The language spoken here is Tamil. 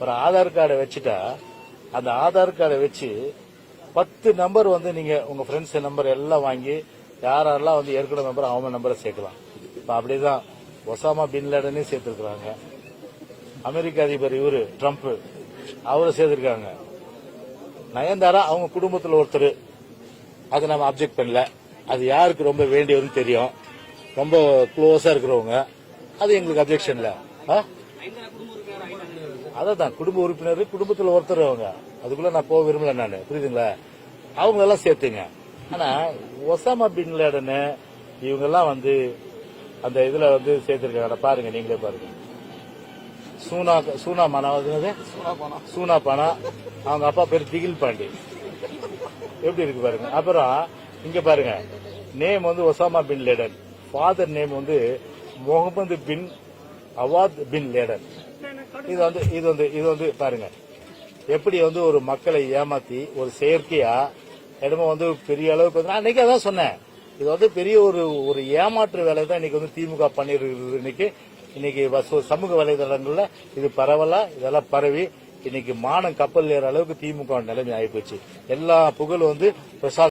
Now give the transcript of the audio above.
ஒரு ஆதார் கார்டை வச்சுட்டா அந்த ஆதார் கார்டை வச்சு பத்து நம்பர் வந்து நீங்க உங்க ஃப்ரெண்ட்ஸ் நம்பர் எல்லாம் வாங்கி யாரெல்லாம் வந்து ஏற்கனவே நம்பர் அவங்க நம்பரை சேர்க்கலாம். இப்போ அப்படிதான் ஒசாமா பின் சேர்த்துருக்குறாங்க. அமெரிக்க அதிபர் இவரு ட்ரம்ப் அவரை சேர்த்திருக்காங்க. நயன்தாரா அவங்க குடும்பத்தில் ஒருத்தர். அதை நம்ம அப்செக்ட் பண்ணல. அது யாருக்கு ரொம்ப வேண்டியதுன்னு தெரியும். ரொம்ப க்ளோஸா இருக்கிறவங்க. அது எங்களுக்கு அப்ஜெக்ஷன் இல்லை. ஆ? அதான் குடும்ப உறுப்பினர் குடும்பத்துல ஒருத்தர் அவங்க அதுக்குள்ள நான் போக விரும்பல நான். புரியுதுங்களா? அவங்க எல்லாம் சேர்த்துங்க. ஆனா ஒசாமா பின் லேடனு இவங்க எல்லாம் வந்து அந்த இதுல வந்து சேர்த்திருக்காங்க. பாருங்க நீங்களே பாருங்க. சூனா சூனா மனா என்னது? சூனா பானா அவங்க அப்பா பேர் திகில் பாண்டி. எப்படி இருக்கு பாருங்க. அப்புறம் இங்க பாருங்க. நேம் வந்து Osama bin Laden. Father name வந்து Mohammed bin Awad bin Laden. இது வந்து இது வந்து இது வந்து பாருங்க. எப்படி வந்து ஒரு மக்களை ஏமாத்தி ஒரு செயற்கையா என்னமோ வந்து பெரிய அளவுக்கு வந்து- நான் இன்னைக்கு அதான் சொன்னேன். இது வந்து பெரிய ஒரு ஒரு ஏமாற்று வேலை தான் இன்னைக்கு வந்து திமுக பண்ணிருக்கிறது இன்னைக்கு. இன்னைக்கு வச- சமூக வலைதளங்கள்ல இது பரவலா இதெல்லாம் பரவி இன்னைக்கு மானம் கப்பல் ஏற அளவுக்கு திமுக நிலைமை ஆயிப்போச்சு. எல்லா புகழும் வந்து பிரசாத்